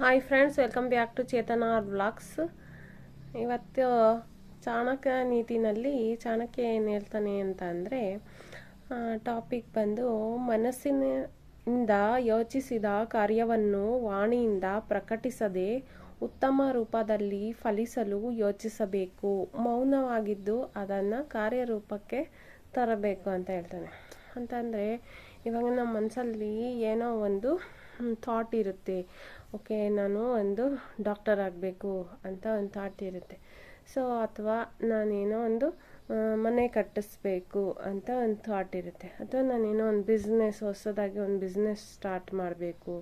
Hi friends welcome back to Chetana R blogs ಇವತ್ತು ಚಾಣಕ್ಯ ನೀತಿನಲ್ಲಿ ಚಾಣಕ್ಯ ಏನು ಹೇಳ್ತಾನೆ ಅಂತ ಅಂದರೆ ಟಾಪಿಕ್ ಬಂದು ಮನಸ್ಸಿನಿಂದ ಯೋಚಿಸಿದ ಕಾರ್ಯವನ್ನು ವಾಣಿಯಿಂದ ಪ್ರಕಟಿಸದೆ ಉತ್ತಮ ರೂಪದಲ್ಲಿ ಫಲಿಸಲು ಯೋಚಿಸಬೇಕು. ಮೌನವಾಗಿದ್ದು ಅದನ್ನು ಕಾರ್ಯರೂಪಕ್ಕೆ ತರಬೇಕು ಅಂತ ಹೇಳ್ತಾನೆ. ಅಂತಂದರೆ ಇವಾಗ ನಮ್ಮ ಮನಸ್ಸಲ್ಲಿ ಏನೋ ಒಂದು ಥಾಟ್ ಇರುತ್ತೆ. ಓಕೆ ನಾನು ಒಂದು ಡಾಕ್ಟರ್ ಆಗಬೇಕು ಅಂತ ಒಂದು ಥಾಟ್ ಇರುತ್ತೆ. ಸೊ ಅಥವಾ ನಾನೇನೋ ಒಂದು ಮನೆ ಕಟ್ಟಿಸ್ಬೇಕು ಅಂತ ಒಂದು ಥಾಟ್ ಇರುತ್ತೆ. ಅಥವಾ ನಾನೇನೋ ಒಂದು ಬಿಸ್ನೆಸ್ ಹೊಸದಾಗಿ ಒಂದು ಬಿಸ್ನೆಸ್ ಸ್ಟಾರ್ಟ್ ಮಾಡಬೇಕು.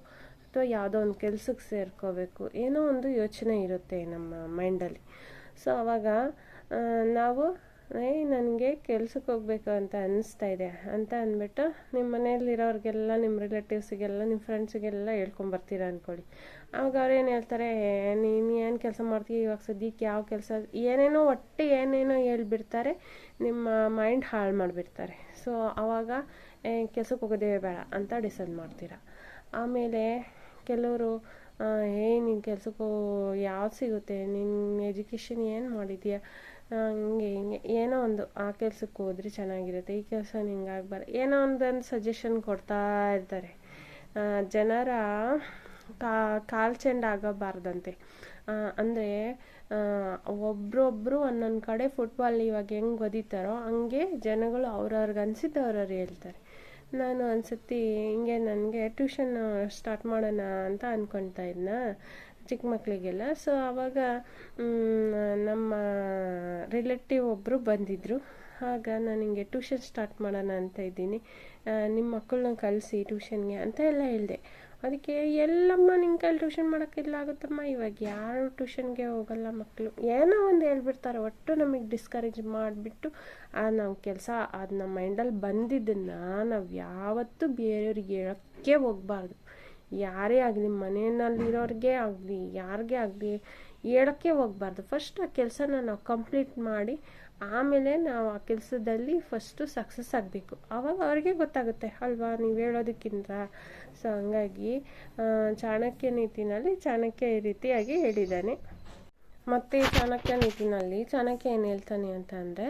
ಅಥವಾ ಯಾವುದೋ ಒಂದು ಕೆಲ್ಸಕ್ಕೆ ಸೇರ್ಕೋಬೇಕು. ಏನೋ ಒಂದು ಯೋಚನೆ ಇರುತ್ತೆ ನಮ್ಮ ಮೈಂಡಲ್ಲಿ ಸೊ ಅವಾಗ ಆ, ನಾವು ಏ, ನನಗೆ ಕೆಲ್ಸಕ್ಕೆ ಹೋಗ್ಬೇಕು ಅಂತ ಅನಿಸ್ತಾ ಇದೆ. ಅಂತ ಅಂದ್ಬಿಟ್ಟು ನಿಮ್ಮ ಮನೆಯಲ್ಲಿರೋರಿಗೆಲ್ಲ ನಿಮ್ಮ ರಿಲೇಟಿವ್ಸಿಗೆಲ್ಲ ನಿಮ್ಮ ಫ್ರೆಂಡ್ಸಿಗೆಲ್ಲ ಹೇಳ್ಕೊಂಬರ್ತೀರ ಅಂದ್ಕೊಳ್ಳಿ ಆವಾಗ ಅವ್ರು ಏನು ಹೇಳ್ತಾರೆ ನೀನು ಏನು ಕೆಲಸ ಮಾಡ್ತೀವಿ ಇವಾಗ ಸದ್ಯಕ್ಕೆ ಯಾವ ಕೆಲಸ? ಏನೇನೋ ಒಟ್ಟು ಏನೇನೋ ಹೇಳ್ಬಿಡ್ತಾರೆ, ನಿಮ್ಮ ಮೈಂಡ್ ಹಾಳು ಮಾಡಿಬಿಡ್ತಾರೆ. ಸೊ ಆವಾಗ ಕೆಲಸಕ್ಕೆ ಹೋಗೋದೇ ಬೇಡ ಅಂತ ಡಿಸೈಡ್ ಮಾಡ್ತೀರಾ. ಆಮೇಲೆ ಕೆಲವರು ಏ ನಿನ್ನ ಕೆಲಸಕ್ಕೂ ಯಾವ್ದು ಸಿಗುತ್ತೆ? ನಿನ್ನ ಎಜುಕೇಷನ್ ಏನು ಮಾಡಿದ್ಯಾ? ಹಂಗೆ, ಹಿಂಗೆ. ಏನೋ ಒಂದು ಆ ಕೆಲ್ಸಕ್ಕೆ ಹೋದ್ರೆ ಚೆನ್ನಾಗಿರುತ್ತೆ. ಈ ಕೆಲಸ ನಿಂಗೆ ಆಗ್ಬಾರ ಏನೋ ಒಂದೊಂದು ಸಜೆಷನ್ ಕೊಡ್ತಾ ಇರ್ತಾರೆ. ಜನರ ಕಾಲ್ ಚೆಂಡ್ ಆಗಬಾರ್ದಂತೆ. ಅಂದರೆ ಒಬ್ರೊಬ್ರು ಒಂದೊಂದು ಕಡೆ ಫುಟ್ಬಾಲ್ ಇವಾಗ ಹೆಂಗೆ ಒದಿತಾರೋ ಹಂಗೆ ಜನಗಳು ಅವ್ರವ್ರಿಗೆ ಅನಿಸಿದ್ದು ಅವ್ರವ್ರು ಹೇಳ್ತಾರೆ. ನಾನು ಒಂದ್ಸತಿ ಹಿಂಗೆ ನನಗೆ ಟ್ಯೂಷನ್ ಸ್ಟಾರ್ಟ್ ಮಾಡೋಣ ಅಂತ ಅಂದ್ಕೊಳ್ತಾ ಇದ್ನ ಚಿಕ್ಕ ಮಕ್ಕಳಿಗೆಲ್ಲ ಸೊ ಆವಾಗ ನಮ್ಮ ರಿಲೇಟಿವ್ ಒಬ್ಬರು ಬಂದಿದ್ದರು ಆಗ ನಾನು ಹಿಂಗೆ ಟ್ಯೂಷನ್ ಸ್ಟಾರ್ಟ್ ಮಾಡೋಣ ಅಂತ ಇದ್ದೀನಿ. ನಿಮ್ಮ ಮಕ್ಕಳನ್ನ ಕಲಿಸಿ ಟ್ಯೂಷನ್ಗೆ ಅಂತ ಎಲ್ಲ ಹೇಳಿದೆ. ಅದಕ್ಕೆ ಎಲ್ಲಮ್ಮ ನಿನ್ನ ಕೈಲಿ ಟ್ಯೂಷನ್ ಮಾಡೋಕ್ಕಿಲ್ಲ ಆಗುತ್ತಮ್ಮ. ಇವಾಗ ಯಾರು ಟ್ಯೂಷನ್ಗೆ ಹೋಗಲ್ಲ ಮಕ್ಕಳು ಏನೋ ಒಂದು ಹೇಳ್ಬಿಡ್ತಾರೆ. ಒಟ್ಟು ನಮಗೆ ಡಿಸ್ಕರೇಜ್ ಮಾಡಿಬಿಟ್ಟು ಆ, ನಾವು ಕೆಲಸ ಅದು ನಮ್ಮ ಮೈಂಡಲ್ಲಿ ಬಂದಿದ್ದನ್ನು ನಾವು ಯಾವತ್ತೂ ಬೇರೆಯವ್ರಿಗೆ ಹೇಳೋಕ್ಕೆ ಹೋಗ್ಬಾರ್ದು. ಯಾರೇ ಆಗಲಿ ಮನೆಯಲ್ಲಿರೋರಿಗೆ ಆಗಲಿ, ಯಾರಿಗೆ ಆಗಲಿ ಹೇಳೋಕ್ಕೆ ಹೋಗ್ಬಾರ್ದು. ಫಸ್ಟ್ ಆ ಕೆಲಸನ ನಾವು ಕಂಪ್ಲೀಟ್ ಮಾಡಿ ಆಮೇಲೆ ನಾವು ಆ ಕೆಲಸದಲ್ಲಿ ಫಸ್ಟು ಸಕ್ಸಸ್ ಆಗಬೇಕು. ಆವಾಗ ಅವ್ರಿಗೆ ಗೊತ್ತಾಗುತ್ತೆ, ಅಲ್ವಾ, ನೀವು ಹೇಳೋದಕ್ಕಿಂತ? ಸೊ ಹಂಗಾಗಿ ಚಾಣಕ್ಯ ನೀತಿನಲ್ಲಿ ಚಾಣಕ್ಯ ಈ ರೀತಿಯಾಗಿ ಹೇಳಿದ್ದಾನೆ. ಮತ್ತು ಚಾಣಕ್ಯ ನೀತಿನಲ್ಲಿ ಚಾಣಕ್ಯ ಏನು ಹೇಳ್ತಾನೆ ಅಂತ ಅಂದರೆ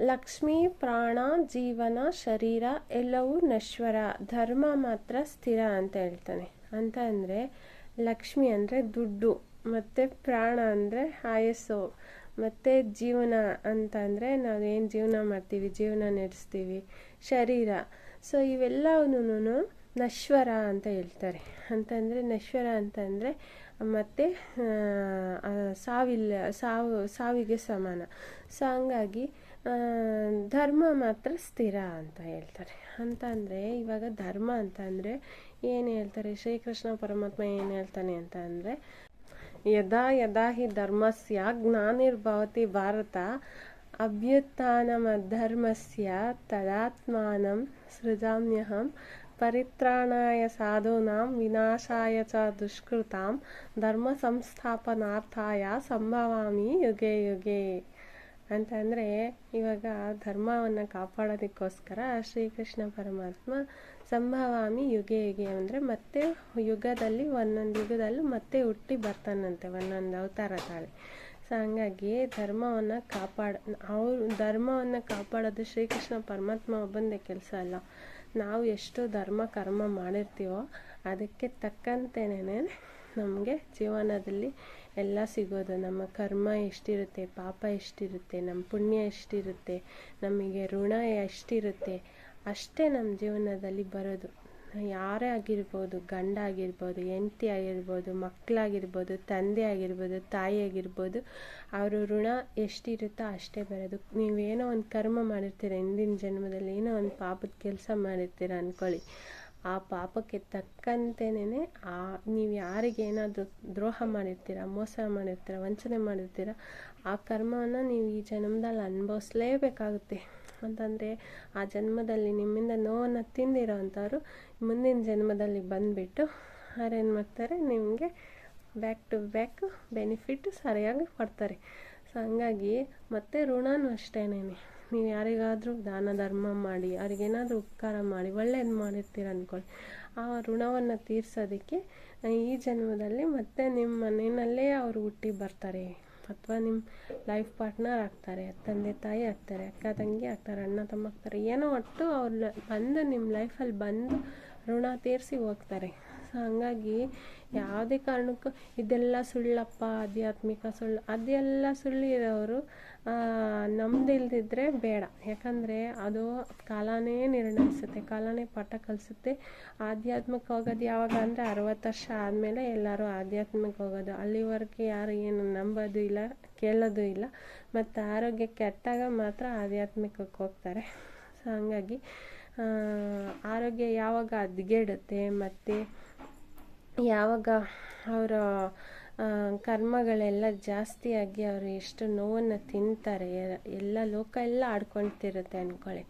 ಲಕ್ಷ್ಮಿ, ಪ್ರಾಣ, ಜೀವನ, ಶರೀರ ಎಲ್ಲವೂ ನಶ್ವರ. ಧರ್ಮ ಮಾತ್ರ ಸ್ಥಿರ ಅಂತ ಹೇಳ್ತಾನೆ. ಅಂತ ಅಂದರೆ ಲಕ್ಷ್ಮಿ ಅಂದರೆ ದುಡ್ಡು, ಮತ್ತು ಪ್ರಾಣ ಅಂದರೆ ಆಯಸ್ಸು, ಮತ್ತು ಜೀವನ ಅಂತ ಅಂದರೆ ನಾವೇನು ಜೀವನ ಮಾಡ್ತೀವಿ? ಜೀವನ ನಡೆಸ್ತೀವಿ. ಶರೀರ. ಸೊ ಇವೆಲ್ಲವನ್ನೂ ನಶ್ವರ ಅಂತ ಹೇಳ್ತಾರೆ. ಅಂತಂದರೆ ನಶ್ವರ ಅಂತಂದರೆ ಮತ್ತು ಸಾವಿಲ್ಲ ಸಾವು, ಸಾವಿಗೆ ಸಮಾನ. ಸೊ ಹಂಗಾಗಿ ಧರ್ಮ ಮಾತ್ರ ಸ್ಥಿರ ಅಂತ ಹೇಳ್ತಾರೆ. ಅಂತ ಅಂದರೆ, ಇವಾಗ ಧರ್ಮ ಅಂತ ಅಂದರೆ ಏನು ಹೇಳ್ತಾರೆ? ಶ್ರೀಕೃಷ್ಣ ಪರಮಾತ್ಮ ಏನು ಹೇಳ್ತಾನೆ ಅಂತ ಅಂದರೆ, ಯದಾ ಯದಾ ಹಿ ಧರ್ಮಸ್ಯ ಜ್ಞಾನಿರ್ಭವತಿ ಭಾರತ, ಅಭ್ಯುತ್ಥಾನಮಧರ್ಮಸ್ಯ ತದಾತ್ಮಾನಂ ಸೃಜಾಮ್ಯಹಂ ಪರಿತ್ರಾಣಾಯ ಸಾಧೂನಾಂ ವಿನಾಶಾಯ ಚ ದುಷ್ಕೃತಾಂ ಧರ್ಮ ಸಂಸ್ಥಾಪನಾರ್ಥಾಯ ಸಂಭವಾಮಿ ಯುಗೆ ಯುಗೆ ಅಂತಂದರೆ ಇವಾಗ ಧರ್ಮವನ್ನು ಕಾಪಾಡೋದಕ್ಕೋಸ್ಕರ ಶ್ರೀಕೃಷ್ಣ ಪರಮಾತ್ಮ ಸಂಭವಾಮಿ ಯುಗೆ ಯುಗೆ ಅಂದರೆ ಮತ್ತೆ ಯುಗದಲ್ಲಿ ಒಂದೊಂದು ಯುಗದಲ್ಲೂ ಮತ್ತೆ ಹುಟ್ಟಿ ಬರ್ತಾನಂತೆ, ಒಂದೊಂದು ಅವತಾರ ತಾಳಿ. ಸೊ ಹಂಗಾಗಿ ಧರ್ಮವನ್ನು ಕಾಪಾಡ, ಅವ್ರು ಧರ್ಮವನ್ನು ಕಾಪಾಡೋದು ಶ್ರೀಕೃಷ್ಣ ಪರಮಾತ್ಮ ಒಬ್ಬಂದೇ ಕೆಲಸ ಅಲ್ಲ. ನಾವು ಎಷ್ಟು ಧರ್ಮ, ಕರ್ಮ ಮಾಡಿರ್ತೀವೋ, ಅದಕ್ಕೆ ತಕ್ಕಂತೆನೇ ನಮಗೆ ಜೀವನದಲ್ಲಿ ಎಲ್ಲ ಸಿಗೋದು. ನಮ್ಮ ಕರ್ಮ ಎಷ್ಟಿರುತ್ತೆ, ಪಾಪ ಎಷ್ಟಿರುತ್ತೆ, ನಮ್ಮ ಪುಣ್ಯ ಎಷ್ಟಿರುತ್ತೆ, ನಮಗೆ ಋಣ ಎಷ್ಟಿರುತ್ತೆ, ಅಷ್ಟೇ ನಮ್ಮ ಜೀವನದಲ್ಲಿ ಬರೋದು. ಯಾರೇ ಆಗಿರ್ಬೋದು, ಗಂಡ ಆಗಿರ್ಬೋದು, ಹೆಂಡ್ತಿ ಆಗಿರ್ಬೋದು ಮಕ್ಕಳಾಗಿರ್ಬೋದು ತಂದೆ ಆಗಿರ್ಬೋದು, ತಾಯಿ ಆಗಿರ್ಬೋದು, ಅವರು ಋಣ ಎಷ್ಟಿರುತ್ತೋ ಅಷ್ಟೇ ಬರೋದು. ನೀವೇನೋ ಒಂದು ಕರ್ಮ ಮಾಡಿರ್ತೀರ, ಹಿಂದಿನ ಜನ್ಮದಲ್ಲಿ ಏನೋ ಒಂದು ಪಾಪದ ಕೆಲಸ ಮಾಡಿರ್ತೀರ ಅಂದ್ಕೊಳ್ಳಿ ಆ ಪಾಪಕ್ಕೆ ತಕ್ಕಂತೆಯೇ ಆ ನೀವು ಯಾರಿಗೆ ಏನಾದರೂ ದ್ರೋಹ ಮಾಡಿರ್ತೀರ, ಮೋಸ ಮಾಡಿರ್ತೀರ, ವಂಚನೆ ಮಾಡಿರ್ತೀರ, ಆ ಕರ್ಮವನ್ನು ನೀವು ಈ ಜನ್ಮದಲ್ಲಿ ಅನುಭವಿಸ್ಲೇಬೇಕಾಗುತ್ತೆ. ಅಂತಂದರೆ ಆ ಜನ್ಮದಲ್ಲಿ ನಿಮ್ಮಿಂದ ತಿಂದಿರೋ ಅಂಥವ್ರು ಮುಂದಿನ ಜನ್ಮದಲ್ಲಿ ಬಂದುಬಿಟ್ಟು ಅವ್ರೇನು ಮಾಡ್ತಾರೆ ನಿಮಗೆ ಬ್ಯಾಕ್ ಟು ಬ್ಯಾಕ್ ಬೆನಿಫಿಟ್ ಸರಿಯಾಗಿ ಕೊಡ್ತಾರೆ. ಸೊ ಹಂಗಾಗಿ ಮತ್ತು ಋಣನೂ ಅಷ್ಟೇನೇ. ನೀವು ಯಾರಿಗಾದರೂ ದಾನ ಧರ್ಮ ಮಾಡಿ, ಅವ್ರಿಗೇನಾದರೂ ಉಪಕಾರ ಮಾಡಿ, ಒಳ್ಳೇದು ಮಾಡಿರ್ತೀರ ಅಂದ್ಕೊಳ್ಳಿ ಆ ಋಣವನ್ನು ತೀರಿಸೋದಕ್ಕೆ ಈ ಜನ್ಮದಲ್ಲಿ ಮತ್ತೆ ನಿಮ್ಮ ಮನೆಯಲ್ಲೇ ಅವರು ಹುಟ್ಟಿ ಬರ್ತಾರೆ. ಅಥವಾ ನಿಮ್ಮ ಲೈಫ್ ಪಾರ್ಟ್ನರ್ ಆಗ್ತಾರೆ, ತಂದೆ ತಾಯಿ ಆಗ್ತಾರೆ, ಅಕ್ಕ ತಂಗಿ ಆಗ್ತಾರೆ, ಅಣ್ಣ ತಮ್ಮ ಆಗ್ತಾರೆ, ಏನೋ ಒಟ್ಟು ಅವ್ರು ಬಂದು ನಿಮ್ಮ ಲೈಫಲ್ಲಿ ಬಂದು ಋಣ ತೀರಿಸಿ ಹೋಗ್ತಾರೆ. ಸೊ, ಹಂಗಾಗಿ ಯಾವುದೇ ಕಾರಣಕ್ಕೂ ಇದೆಲ್ಲ ಸುಳ್ಳಪ್ಪ, ಆಧ್ಯಾತ್ಮಿಕ ಸುಳ್ಳು, ಅದೆಲ್ಲ ಸುಳ್ಳು ಇರೋರು ನಮ್ದಿಲ್ದಿದ್ರೆ ಬೇಡ. ಯಾಕಂದರೆ ಅದು ಕಾಲನೇ ನಿರ್ಣಯಿಸುತ್ತೆ, ಕಾಲನೇ ಪಾಠ ಕಲಿಸುತ್ತೆ. ಆಧ್ಯಾತ್ಮಕ್ಕೆ ಹೋಗೋದು ಯಾವಾಗ ಅಂದರೆ ಅರವತ್ತು ವರ್ಷ ಆದಮೇಲೆ ಎಲ್ಲರೂ ಆಧ್ಯಾತ್ಮಕ್ಕೆ ಹೋಗೋದು. ಅಲ್ಲಿವರೆಗೆ ಯಾರು ಏನು ನಂಬೋದು ಇಲ್ಲ, ಕೇಳೋದು ಇಲ್ಲ. ಮತ್ತು ಆರೋಗ್ಯ ಕೆಟ್ಟಾಗ ಮಾತ್ರ ಆಧ್ಯಾತ್ಮಿಕಕ್ಕೆ ಹೋಗ್ತಾರೆ. ಸೊ, ಹಂಗಾಗಿ ಆರೋಗ್ಯ ಯಾವಾಗ ಹದ್ಗೆಡುತ್ತೆ, ಮತ್ತು ಯಾವಾಗ ಅವರ ಕರ್ಮಗಳೆಲ್ಲ ಜಾಸ್ತಿಯಾಗಿ ಅವರು ಎಷ್ಟು ನೋವನ್ನು ತಿಂತಾರೆ, ಎಲ್ಲ ಲೋಕ ಎಲ್ಲ ಆಡ್ಕೊಳ್ತಿರುತ್ತೆ ಅಂದ್ಕೊಳ್ಳಿ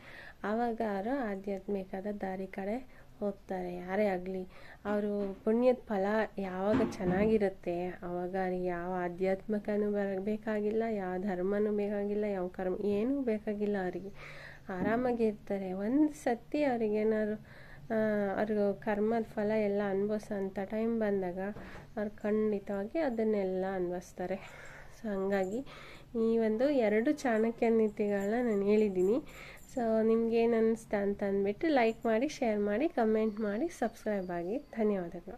ಆವಾಗ ಅವರು ಆಧ್ಯಾತ್ಮಿಕದ ದಾರಿ ಕಡೆ ಹೋಗ್ತಾರೆ. ಯಾರೇ ಆಗಲಿ, ಅವರು ಪುಣ್ಯದ ಫಲ ಯಾವಾಗ ಚೆನ್ನಾಗಿರುತ್ತೆ ಆವಾಗ ಯಾವ ಆಧ್ಯಾತ್ಮಿಕನೂ ಬರಬೇಕಾಗಿಲ್ಲ ಯಾವ ಧರ್ಮನೂ ಬೇಕಾಗಿಲ್ಲ, ಯಾವ ಕರ್ಮ, ಏನೂ ಬೇಕಾಗಿಲ್ಲ ಅವರಿಗೆ. ಆರಾಮಾಗಿ ಇರ್ತಾರೆ. ಒಂದು ಸತಿ ಅವ್ರಿಗೇನಾದ್ರು ಅವ್ರಿಗೆ ಕರ್ಮದ ಫಲ ಎಲ್ಲ ಅನುಭವಿಸೋ ಅಂಥ ಟೈಮ್ ಬಂದಾಗ ಅವ್ರು ಖಂಡಿತವಾಗಿ ಅದನ್ನೆಲ್ಲ ಅನುಭವಿಸ್ತಾರೆ. ಸೊ ಹಂಗಾಗಿ ಈ ಒಂದು ಎರಡು ಚಾಣಕ್ಯ ನೀತಿಗಳನ್ನ ನಾನು ಹೇಳಿದ್ದೀನಿ. ಸೊ ನಿಮ್ಗೇನು ಅನ್ನಿಸ್ತಾ ಅಂತ ಅಂದ್ಬಿಟ್ಟು ಲೈಕ್ ಮಾಡಿ ಶೇರ್ ಮಾಡಿ ಕಮೆಂಟ್ ಮಾಡಿ ಸಬ್ಸ್ಕ್ರೈಬ್ ಆಗಿ. ಧನ್ಯವಾದಗಳು.